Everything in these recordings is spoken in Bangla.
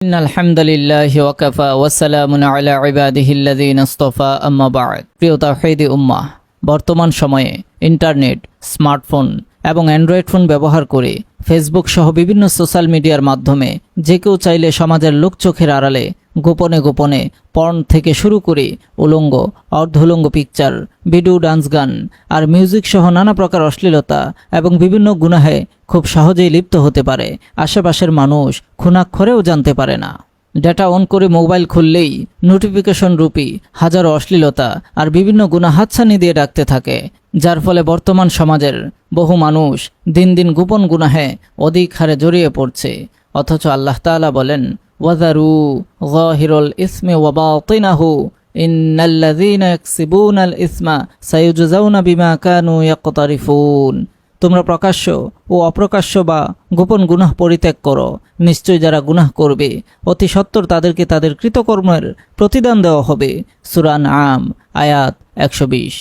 إن الحمد لله وكفى والسلام على عباده الذين اصطفى أما بعد প্রিয় তাওহীদি উম্মাহ বর্তমান সময়ে ইন্টারনেট স্মার্টফোন এবং অ্যান্ড্রয়েড ফোন ব্যবহার করে ফেসবুক সহ বিভিন্ন সোশ্যাল মিডিয়ার মাধ্যমে যে কেউ চাইলে সমাজের লোক চোখের আড়ালে গোপনে গোপনে পর্ন থেকে শুরু করে উলঙ্গ, অর্ধুলঙ্গ পিকচার ভিডিও ডান্স গান আর মিউজিক সহ নানা প্রকার অশ্লীলতা এবং বিভিন্ন গুনাহে খুব সহজেই লিপ্ত হতে পারে। আশেপাশের মানুষ খুনাক্ষরেও জানতে পারে না। ডেটা অন করে মোবাইল খুললেই নোটিফিকেশন রূপী হাজারো অশ্লীলতা আর বিভিন্ন গুণা হাতছানি দিয়ে ডাকতে থাকে, যার ফলে বর্তমান সমাজের বহু মানুষ দিন দিন গোপন গুনাহে অধিক হারে জড়িয়ে পড়ছে। অথচ আল্লাহ তাআলা বলেন ওয়াজারু গহিরুল ইসমে ওয়াবাতিনাহু ইন্নাল্লাযীনা ইয়াকসিবুনাল ইসমা সায়ুজজাউনা বিমা কানু ইয়াকতারিফুন। তোমরা প্রকাশ্য ও অপ্রকাশ্য বা গোপন গুনাহ পরিত্যাগ করো। নিশ্চয় যারা গুনাহ করবে, অতি সত্বর তাদেরকে তাদের কৃতকর্মের প্রতিদান দেওয়া হবে। সুরান আম আয়াত একশো বিশ।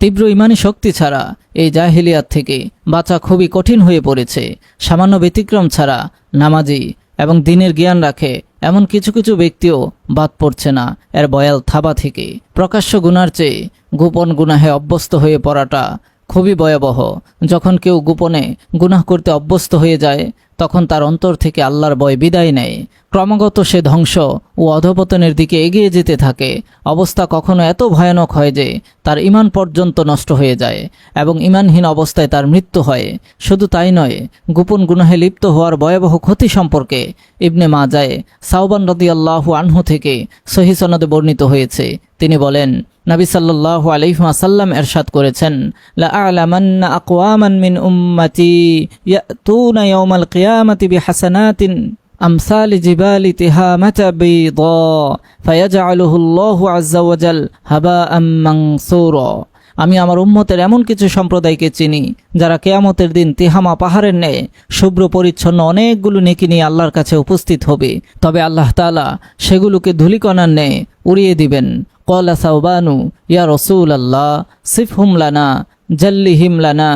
তীব্র ইমানি শক্তি ছাড়া এই জাহিলিয়াত থেকে বাঁচা খুবই কঠিন হয়ে পড়েছে। সামান্য ব্যতিক্রম ছাড়া নামাজি এবং দিনের জ্ঞান রাখে এমন কিছু কিছু ব্যক্তিও বাদ পড়ছে না, এর বয়াল থাবা থেকে। প্রকাশ্য গুনার চেয়ে গোপন গুনাহে অভ্যস্ত হয়ে পড়াটা খুবই ভয়াবহ। যখন কেউ গোপনে গুনাহ করতে অভ্যস্ত হয়ে যায়, তখন তার অন্তর থেকে আল্লাহর বয় বিদায় নেয়। ক্রমাগত সে ধ্বংস ও অধপতনের দিকে এগিয়ে যেতে থাকে। অবস্থা কখনো এত ভয়ানক হয় যে তার ইমান পর্যন্ত নষ্ট হয়ে যায় এবং ইমানহীন অবস্থায় তার মৃত্যু হয়। শুধু তাই নয়, গোপন গুনাহে লিপ্ত হওয়ার ভয়াবহ ক্ষতি সম্পর্কে ইবনে মা যায় সাউবান রদিয়াল্লাহু আনহু থেকে সহি সনদে বর্ণিত হয়েছে। তিনি বলেন, নবী সাল্লু আলহিমাসাল্লাম এরশাদ করেছেন মিন আমি আমার উম্মতের এমন কিছু সম্প্রদায়কে চিনি, যারা কেয়ামতের দিন তেহামা পাহাড়ের ন্যায় শুভ্র পরিচ্ছন্ন অনেকগুলো নেকি নিয়ে আল্লাহর কাছে উপস্থিত হবে। তবে আল্লাহ তালা সেগুলোকে ধুলিকণার ন্যায় উড়িয়ে দিবেন। কলা সাউবানু ইয়া রসুল আল্লাহ সিফহুম লানা জল্লিহিম লানা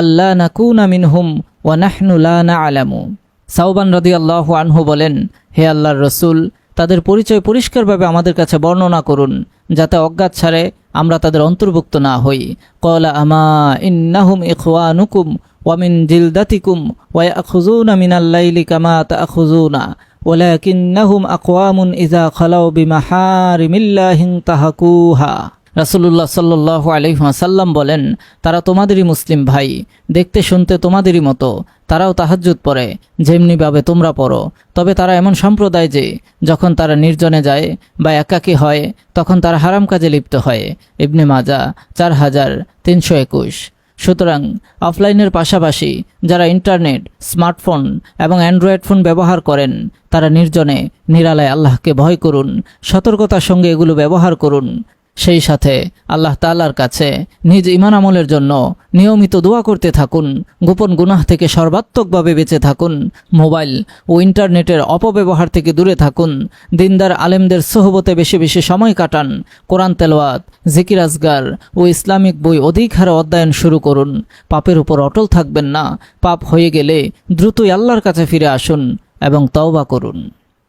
আল্লাহ নাকুনা মিনহুম ও নাহনু লানা আলামু সাউবান রাদি আল্লাহ আনহু বলেন, হে আল্লাহর রসুল, তাদের পরিচয় পরিষ্কারভাবে আমাদের কাছে বর্ণনা করুন, যাতে অজ্ঞাত ছাড়ে আমরা তাদের অন্তর্ভুক্ত না হই। কলা আমা ইন্নাহুম ইখওয়ানুকুম ওয়ামিন জিলদাতিকুম ওয়া আখুজুনা মিনাল্লাইলি কামাত তা আখুজুনা ওলাকিন্নাহুম আকওয়ামুন ইজা খলাউ বিমাহারিমিল্লাহিন তাহাকুহা। রাসুল্লাহ সাল্লাহ আলহিমাসাল্লাম বলেন, তারা তোমাদেরই মুসলিম ভাই, দেখতে শুনতে তোমাদেরই মতো। তারাও তাহাজ্জুদ পড়ে যেমনিভাবে তোমরা পড়ো। তবে তারা এমন সম্প্রদায় যে, যখন তারা নির্জনে যায় বা একাকী হয়, তখন তারা হারাম কাজে লিপ্ত হয়। ইবনে মাজা চার হাজার তিনশো একুশ। সুতরাং অফলাইনের পাশাপাশি যারা ইন্টারনেট, স্মার্টফোন এবং অ্যান্ড্রয়েড ফোন ব্যবহার করেন, তারা নির্জনে, নিরালায় আল্লাহকে ভয় করুন, সতর্কতার সঙ্গে এগুলো ব্যবহার করুন। সেই সাথে আল্লাহ তাল্লার কাছে নিজ ইমান আমলের জন্য নিয়মিত দোয়া করতে থাকুন, গোপন গুনাহ থেকে সর্বাত্মকভাবে বেঁচে থাকুন, মোবাইল ও ইন্টারনেটের অপব্যবহার থেকে দূরে থাকুন, দিনদার আলেমদের সোহবতে বেশি বেশি সময় কাটান, কোরআন তেলোয়াত জিকির আজগার ও ইসলামিক বই অধিক হারে অধ্যয়ন শুরু করুন, পাপের উপর অটল থাকবেন না, পাপ হয়ে গেলে দ্রুতই আল্লাহর কাছে ফিরে আসুন এবং তওবা করুন।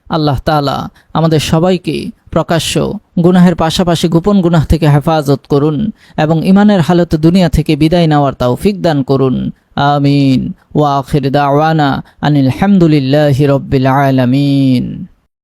আল্লাহ তালা আমাদের সবাইকে প্রকাশ্য গুনাহের পাশাপাশি গোপন গুনাহ থেকে হেফাজত করুন এবং ইমানের হালত দুনিয়া থেকে বিদায় নেওয়ার তাও দান করুন। আমিন। ওয়া আখির দাওয়ানা আনিল হামদুলিল্লাহি রব্বিল আলামিন।